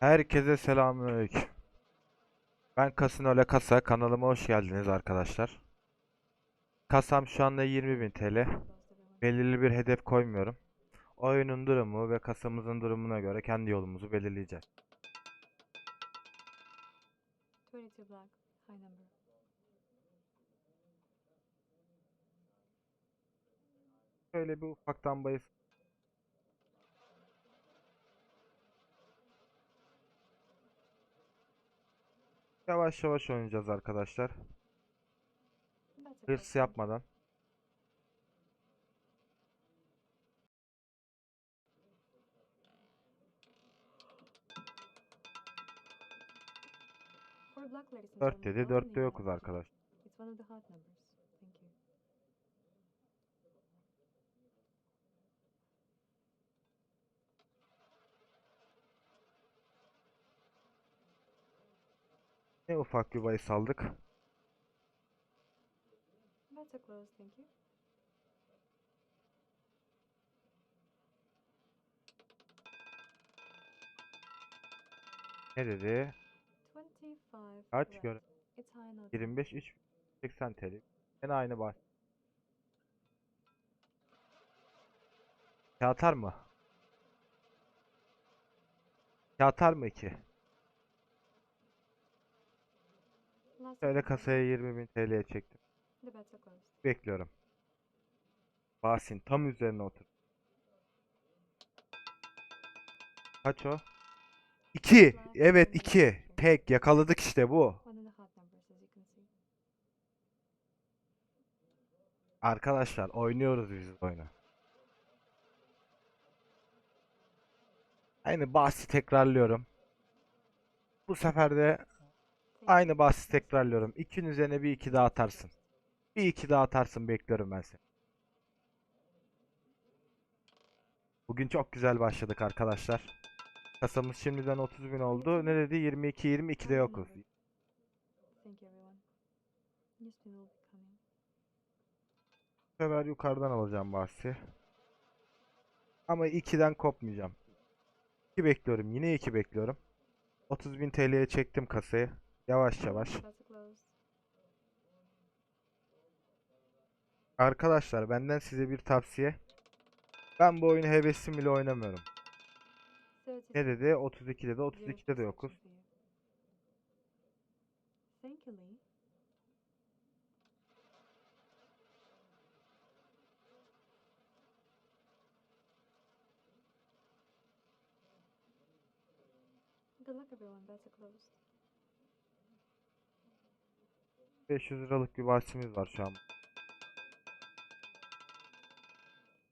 Herkese selamünaleyküm. Ben Kasino'le Kasa kanalıma hoş geldiniz arkadaşlar. Kasam şu anda 20.000 TL. Belirli bir hedef koymuyorum. Oyunun durumu ve kasamızın durumuna göre kendi yolumuzu belirleyeceğiz. 22 black. High number. Şöyle bir ufaktan bayız. Yavaş yavaş oynayacağız arkadaşlar. Hırs yapmadan. Four black, ladies and 4 gentlemen. dedi. open 4'te your yokuz eyes. arkadaş. It's one of the hot numbers. Thank you. Ne ufak bir bayis aldık. That's a close. Thank you. Ne dedi? 25 Kaç red. gör? It's high note. 25 3 80 TL. Yine aynı bahs. Kağıtar mı? Kağıtar mı ki? Last Şöyle kasaya 20.000 TL'ye çektim. Bekliyorum. Bahsin tam üzerine otur. Kaç o? 2. Evet 2. Tek yakaladık işte bu. Arkadaşlar oynuyoruz biz oyunu. Aynı bahsi tekrarlıyorum. Bu sefer de aynı bahsi tekrarlıyorum. 2'nin üzerine bir 2 daha atarsın. Bir 2 daha atarsın bekliyorum ben seni. Bugün çok güzel başladık arkadaşlar. Kasamız şimdiden 30 bin oldu. Ne dedi? 22 22'de yokuz. Bu sefer yukarıdan alacağım bahsi. Ama 2'den kopmayacağım. 2 bekliyorum. Yine 2 bekliyorum. 30.000 TL'ye çektim kasayı. Yavaş yavaş. Arkadaşlar benden size bir tavsiye. Ben bu oyunu hevesim bile oynamıyorum. Ne dedi? 32'de de 32'de de yokuz. Good luck, everyone. Bets are closed. 500 liralık bir bahsimiz var şu an.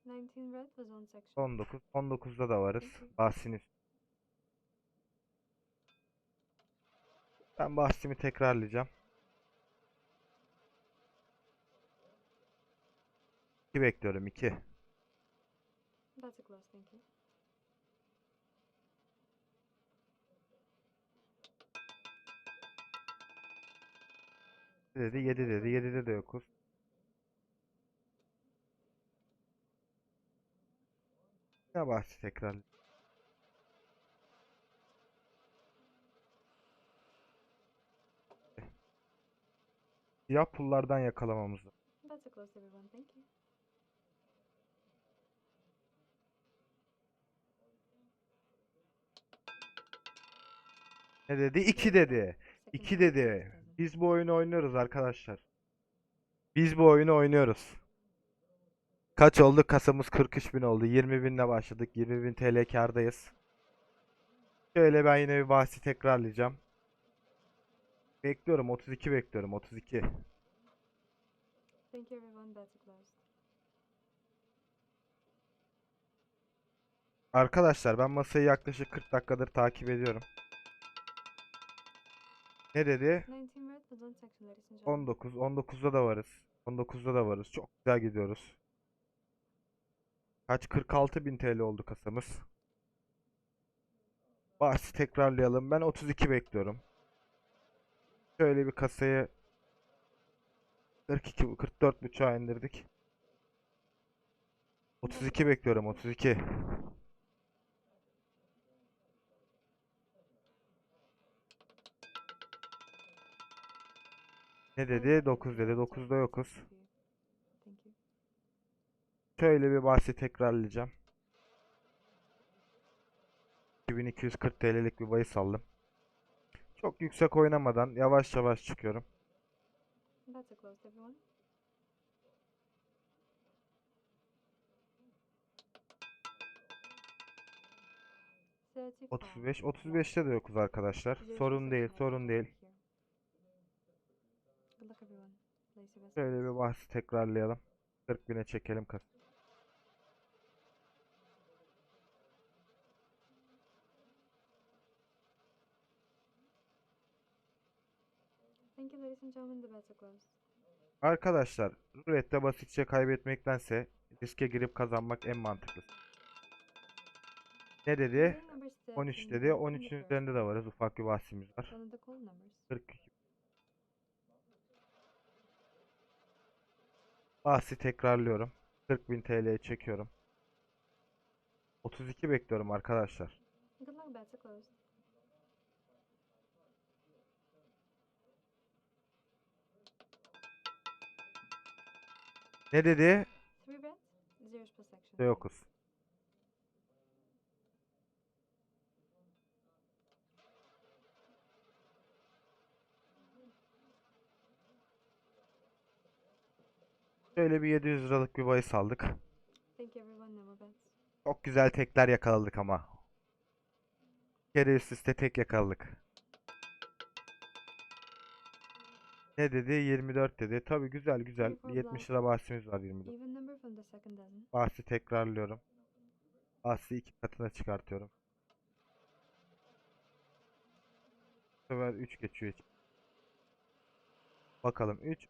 19 red was on section. 19. 19'da da varız. Peki. Bahsiniz. Ben bahsimi tekrarlayacağım. 2 bekliyorum 2. Bets are closed. Thank you. Dedi 7 dedi 7'de de yokuz. Ne bahsi tekrar. Siyah pullardan yakalamamız lazım. Bets are closed, everyone. Thank you. Ne dedi? 2 dedi. Second 2 round, dedi. 20,000. Biz bu oyunu oynuyoruz arkadaşlar. Biz bu oyunu oynuyoruz. Kaç oldu? Kasamız 43 bin oldu. 20 binle başladık. 20 bin TL kârdayız. Şöyle ben yine bir bahsi tekrarlayacağım. Bekliyorum. 32 bekliyorum. 32. Thank everyone. Closed. Arkadaşlar ben masayı yaklaşık 40 dakikadır takip ediyorum. And gentlemen. 19. 19'da da varız. 19'da da varız. Çok güzel gidiyoruz. Kaç? 46 bin TL oldu kasamız. Bahsi tekrarlayalım. Ben 32 bekliyorum. Şöyle bir kasayı 42 44 buçuğa indirdik. 32 bekliyorum 32. Ne dedi? okay, 9 dedi. so 9'da yokuz. Şöyle bir bahsi tekrarlayacağım. 2240 TL'lik bir bahis aldım. Çok yüksek oynamadan yavaş yavaş çıkıyorum. Thirty-five. 35. 35'te de yokuz arkadaşlar. Sorun değil, sorun değil. here. Good luck, everyone. Place your best Şöyle bir bahsi tekrarlayalım. 40 bine çekelim closed. Arkadaşlar, rulette basitçe kaybetmektense riske girip kazanmak en mantıklısı. Ne dedi? Winning numbers set 13 in dedi. bold in 13'ün the first. üzerinde de varız. Ufak bir bahsimiz var. One of the call numbers. 42. Bahsi tekrarlıyorum. 40.000 TL'ye çekiyorum. 32 bekliyorum arkadaşlar. Good luck, bets are closed. Ne dedi? Yokuz. Şöyle bir 700 liralık bir bahis aldık. Çok güzel tekler yakaladık ama. Bir kere üst üste tek yakaladık. Ne dedi? 24 dedi. Tabii güzel güzel. Twenty-four 70 black. lira bahsimiz var 24. Even number from the second dozen. Bahsi tekrarlıyorum. Bahsi iki katına çıkartıyorum. Bu sefer 3 geçiyor. Bakalım 3.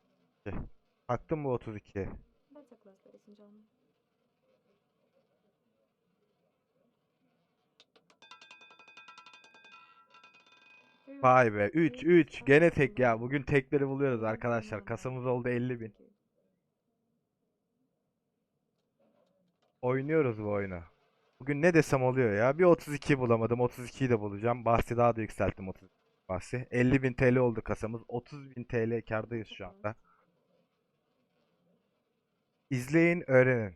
Taktım mı 32'ye? Bets are closed, ladies and gentlemen. Three Vay bets, be 3 three 3 bets, gene tek ya. Bugün tekleri buluyoruz arkadaşlar. Kasamız oldu 50 bin. Oynuyoruz bu oyunu. Bugün ne desem oluyor ya. Bir 32 bulamadım. 32'yi de bulacağım. Bahsi daha da yükselttim 30 bahsi. 50 bin TL oldu kasamız. 30 bin TL kârdayız şu anda. İzleyin, öğrenin.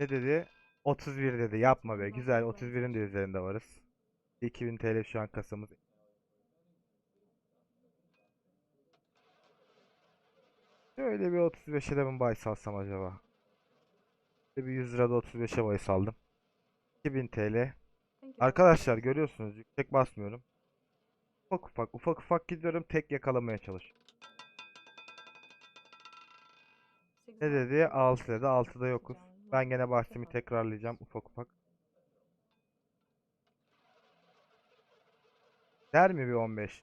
Ne dedi? 31 dedi. Yapma be. Güzel. 31'in de üzerinde varız. 2000 TL şu an kasamız. Şöyle bir 35'e de mi bahis alsam acaba? Şöyle bir 100 lirada 35'e bahis aldım. 2000 TL. Arkadaşlar görüyorsunuz yüksek basmıyorum. Ufak ufak ufak ufak gidiyorum tek yakalamaya çalışıyorum. Ne dedi? three 6 bets, dedi. 6'da ladies and yokuz. Ben gene bahsimi tekrarlayacağım ufak ufak. Der mi bir 15?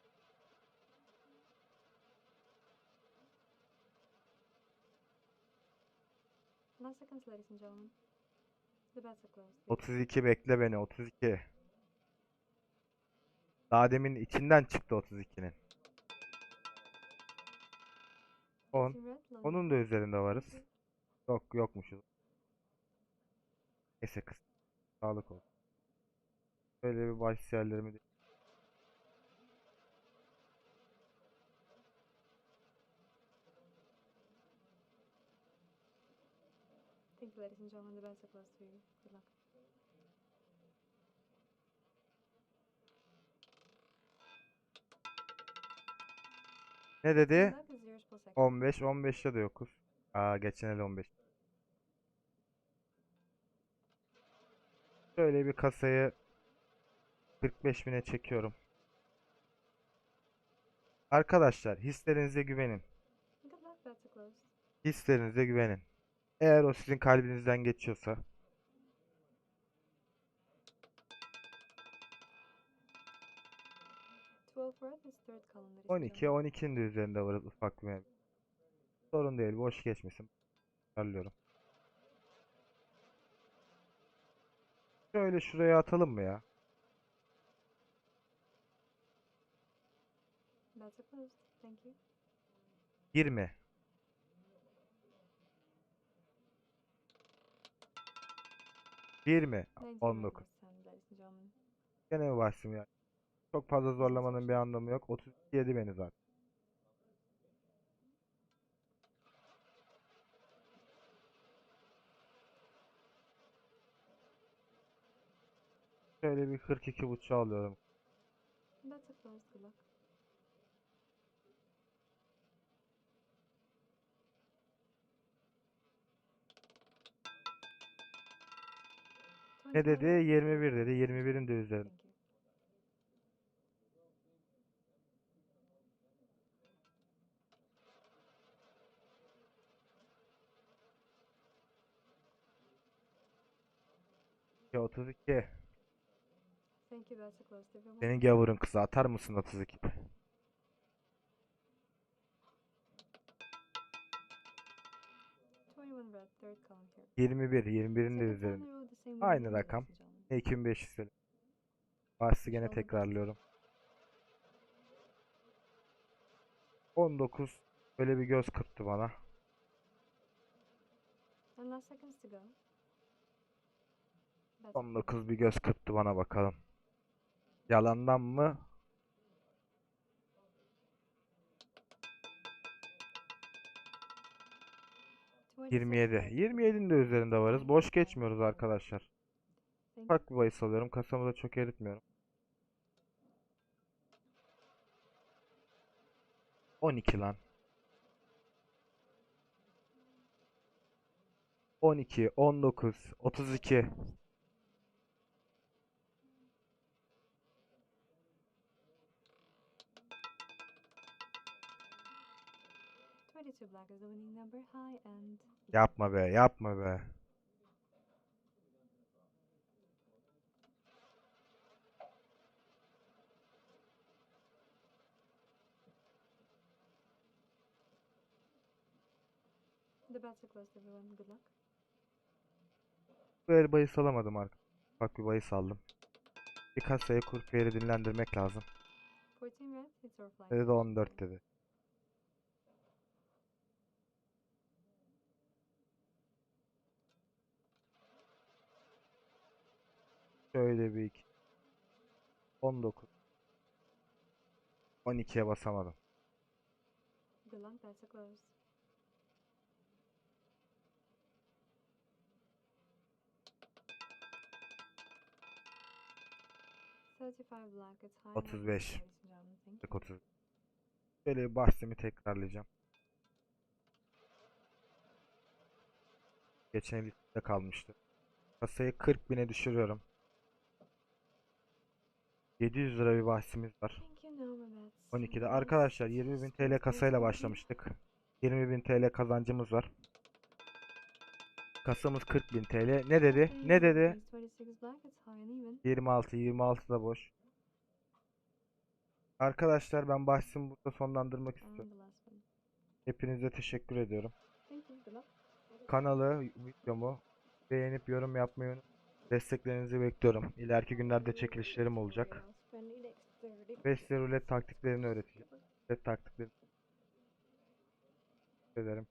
Last seconds, ladies and gentlemen. The bets are closed. 32 bekle beni 32. Daha demin içinden çıktı 32'nin. 10. Eighteen red, London. Onun da üzerinde varız. Yok yokmuşuz. Neyse kız. Sağlık olsun. Böyle bir baş yerlerimi de... Thank you, ladies and gentlemen. The bets are closed for you. Good luck. Ne dedi? Section. 15. 15'te de yokuz. Aa geçen el 15. Şöyle bir kasayı 45 bine çekiyorum. Arkadaşlar hislerinize güvenin. Hislerinize güvenin. Eğer o sizin kalbinizden geçiyorsa and 12 gentlemen. 12'nin de üzerinde varız ufak bir mev- Sorun değil boş geçmesin. Terliyorum. Şöyle şuraya atalım mı ya? Are closed. Thank you. 20. Bir mi? 19 red 19. this time, ladies and gentlemen. Gene başım ya? Çok fazla zorlamanın bir anlamı yok. 32 yedi beni zaten. Şöyle bir 42 buçuğu alıyorum. Ne dedi? 24. 21 dedi. 21'in de üzerinde. Thank you. Ya 32. Thank you. That's a close. Everyone. Senin gavurun kızı atar mısın 32? Twenty-one red. Third column here. 21. 21'in de üzerinde. Aynı rakam. ladies and gentlemen. 2500 TL. Bahsi gene tekrarlıyorum. 19 böyle bir göz kırptı bana. And last seconds to go. That's a 19 bir göz kırptı bana bakalım. Yalandan mı? 26 27. red. 27'nin de üzerinde varız. Boş geçmiyoruz arkadaşlar. Ufak bir bahis alıyorum. Kasamı da çok eritmiyorum. 12 lan. 12, 19, 32. Yapma be, yapma be. the are closed. Everyone. Good luck. El bahis alamadım artık. Bak bir bahis aldım. Bir kasayı kurup yeri dinlendirmek lazım. Dedi de 14 dedi. Şöyle bir iki. 19. 12'ye basamadım. Good luck. That's a close. Thirty-five black. It's high. and 35. ladies and gentlemen. Thank you. 30. Şöyle bir bahsimi tekrarlayacağım. Geçen el üstte kalmıştı. Kasayı 40 bine düşürüyorum. 700 lira bir bahsimiz var. Thank you. Now my bets. 12'de. Yes, Arkadaşlar 20.000 TL kasayla başlamıştık. 20.000 TL kazancımız var. Kasamız 40.000 TL. Ne dedi? Ne dedi? 26 black. It's high and even. 26, 26 da boş. Arkadaşlar ben bahsimi burada sonlandırmak And istiyorum. Hepinize teşekkür ediyorum. Kanalı, videomu beğenip yorum yapmayı unutmayın. Desteklerinizi bekliyorum. İleriki günlerde çekilişlerim olacak. Ve size rulet taktiklerini öğreteceğim. Rulet taktiklerini. Ederim.